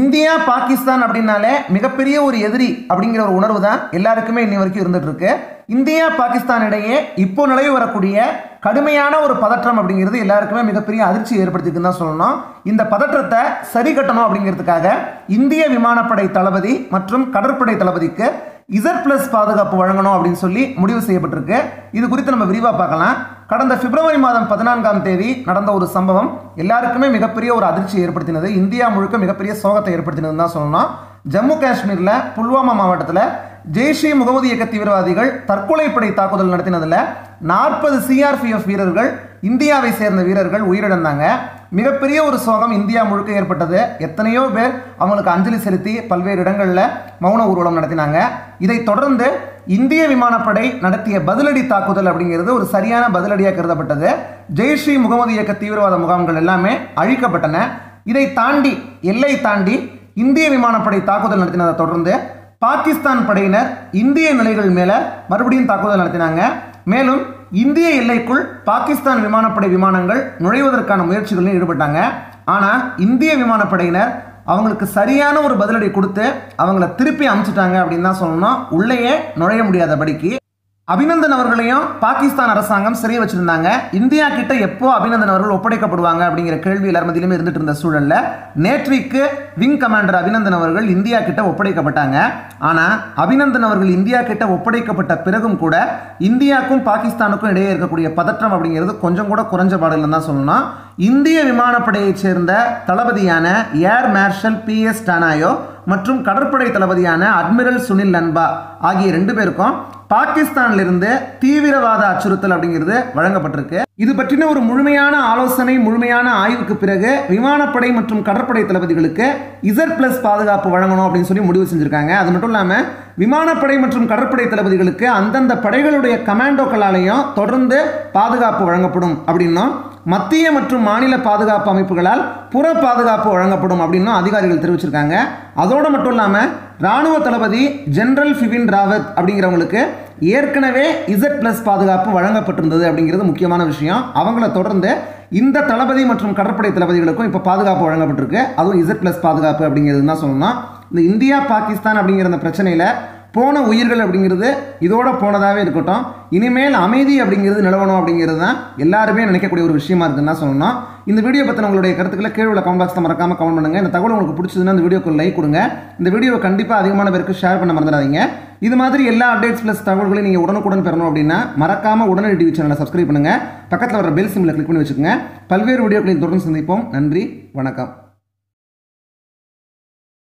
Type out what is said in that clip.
India Pakistan அப்படின்னாலே மிகப்பெரிய ஒரு எதிரி அப்படிங்கிற ஒரு உணர்வு தான் எல்லாருக்குமே இன்னி வரைக்கும் இருந்துட்டு இருக்கு இந்தியா பாகிஸ்தான் இடையே இப்போ நிலவி வரக்கூடிய கடுமையான ஒரு பதற்றம் அப்படிங்கிறது எல்லாருக்குமே மிகப்பெரிய அதிர்ச்சி ஏற்படுத்திக்குன்னு தான் சொல்லணும். இந்த பதற்றத்தை சரி கட்டணும் அப்படிங்கிறதுக்காக இந்திய விமானப்படை தளபதி மற்றும் கடற்படை தளபதிக்கு இசட் பிளஸ் பாதுகாப்பு வழங்கணும் அப்படின்னு சொல்லி முடிவு செய்யப்பட்டிருக்கு. இது குறித்து நம்ம விரிவாக பார்க்கலாம். கடந்த பிப்ரவரி மாதம் பதினான்காம் தேதி நடந்த ஒரு சம்பவம் எல்லாருக்குமே மிகப்பெரிய ஒரு அதிர்ச்சி ஏற்படுத்தினது. இந்தியா முழுக்க மிகப்பெரிய சோகத்தை ஏற்படுத்தினதுன்னு தான் சொல்லணும். ஜம்மு காஷ்மீரில் புல்வாமா மாவட்டத்தில் ஜெய்ஷே முகமது இயக்க தீவிரவாதிகள் தற்கொலைப்படை தாக்குதல் நடத்தினதில் நாற்பது சிஆர்பிஎஃப் வீரர்கள் இந்தியாவை சேர்ந்த வீரர்கள் உயிரிழந்தாங்க. மிகப்பெரிய ஒரு சோகம் இந்தியா முழுக்க ஏற்பட்டது. எத்தனையோ பேர் அவங்களுக்கு அஞ்சலி செலுத்தி பல்வேறு இடங்களில் மௌன ஊர்வலம் நடத்தினாங்க. இதைத் தொடர்ந்து இந்திய விமானப்படை நடத்திய பதிலடி தாக்குதல் அப்படிங்கிறது ஒரு சரியான பதிலடியாக கருதப்பட்டது. ஜெய்ஷ் முகமது இயக்க தீவிரவாத முகாம்கள் எல்லாமே அழிக்கப்பட்டன. இதை தாண்டி எல்லை தாண்டி இந்திய விமானப்படை தாக்குதல் நடத்தினதை தொடர்ந்து பாகிஸ்தான் படையினர் இந்திய நிலைகள் மேலே மறுபடியும் தாக்குதல் நடத்தினாங்க. மேலும் இந்திய எல்லைக்குள் பாகிஸ்தான் விமானப்படை விமானங்கள் நுழைவதற்கான முயற்சிகளில் ஈடுபட்டாங்க. ஆனால் இந்திய விமானப்படையினர் அவங்களுக்கு சரியான ஒரு பதிலடி கொடுத்து அவங்கள திருப்பி அமுச்சிட்டாங்க அப்படின்னு தான் சொல்லணும் உள்ளேயே நுழைய முடியாதபடிக்கு அபிநந்தன் அவர்களையும் பாகிஸ்தான் அரசாங்கம் சிறைய வச்சிருந்தாங்க. இந்தியா கிட்ட எப்போ அபிநந்தன் அவர்கள் ஒப்படைக்கப்படுவாங்க அப்படிங்கிற கேள்வி எல்லார் மத்தியிலுமே இருந்துட்டு இருந்த சூழல்ல நேற்றைக்கு விங் கமாண்டர் அபிநந்தன் அவர்கள் இந்தியா கிட்ட ஒப்படைக்கப்பட்டாங்க. ஆனா அபிநந்தன் அவர்கள் இந்தியா கிட்ட ஒப்படைக்கப்பட்ட பிறகும் கூட இந்தியாவுக்கும் பாகிஸ்தானுக்கும் இடையே இருக்கக்கூடிய பதற்றம் அப்படிங்கிறது கொஞ்சம் கூட குறைஞ்ச பாடல் தான் சொல்லணும். இந்திய விமானப்படையைச் சேர்ந்த தளபதியான air marshal B S Dhanoa மற்றும் கடற்படை தளபதியான அட்மிரல் சுனில் லன்பா ஆகிய ரெண்டு பேருக்கும் பாகிஸ்தானிலிருந்து தீவிரவாத அச்சுறுத்தல் அப்படிங்கிறது வழங்கப்பட்டிருக்கு. இது பற்றின ஒரு முழுமையான ஆலோசனை முழுமையான ஆய்வுக்கு பிறகு விமானப்படை மற்றும் கடற்படை தளபதிகளுக்கு இசட் பிளஸ் பாதுகாப்பு வழங்கணும் அப்படின்னு சொல்லி முடிவு செஞ்சிருக்காங்க. அது மட்டும் இல்லாமல் விமானப்படை மற்றும் கடற்படை தளபதிகளுக்கு அந்தந்த படைகளுடைய கமாண்டோக்களாலையும் தொடர்ந்து பாதுகாப்பு வழங்கப்படும் அப்படின்னும் மத்திய மற்றும் மாநில பாதுகாப்பு அமைப்புகளால் புற பாதுகாப்பு வழங்கப்படும் அப்படின்னும் அதிகாரிகள் தெரிவிச்சிருக்காங்க. அதோடு மட்டும் இல்லாமல் ராணுவ தளபதி ஜெனரல் ஃபிபின் ராவத் அப்படிங்கிறவங்களுக்கு ஏற்கனவே இசட் பிளஸ் பாதுகாப்பு வழங்கப்பட்டிருந்தது அப்படிங்கிறது முக்கியமான விஷயம். அவங்கள தொடர்ந்து இந்த தளபதி மற்றும் கடற்படை தளபதிகளுக்கும் இப்போ பாதுகாப்பு வழங்கப்பட்டிருக்கு. அதுவும் இசட் பிளஸ் பாதுகாப்பு அப்படிங்கிறது தான் சொல்லணும். இந்த இந்தியா பாகிஸ்தான் அப்படிங்கிற அந்த பிரச்சனையில் போன உயிர்கள் அப்படிங்கிறது இதோட போனதாகவே இருக்கட்டும். இனிமேல் அமைதி அப்படிங்கிறது நிலவணும் அப்படிங்கிறது தான் எல்லாருமே நினைக்கக்கூடிய ஒரு விஷயமா இருக்குன்னு தான் சொல்லணும். இந்த வீடியோ பற்றின உங்களுடைய கருத்துக்களை கீழே உள்ள கமெண்ட் பாக்ஸில் மறக்காம கமெண்ட் பண்ணுங்க. இந்த தகவல் உங்களுக்கு பிடிச்சதுன்னா இந்த வீடியோக்கு லைக் கொடுங்க. இந்த வீடியோவை கண்டிப்பாக அதிகமான பேருக்கு ஷேர் பண்ண மறந்துடாதீங்க. இது மாதிரி எல்லா அப்டேட்ஸ் ப்ளஸ் தகவல்களையும் நீங்கள் உடனுக்குடன் பெறணும் அப்படின்னா மறக்காம உடனடி டிவி சேனலை சப்ஸ்கிரைப் பண்ணுங்க. பக்கத்தில் வர பெல் சிம்மில் கிளிக் பண்ணி வச்சுக்கோங்க. பல்வேறு வீடியோக்களை தொடர்ந்து சந்திப்போம். நன்றி. வணக்கம்.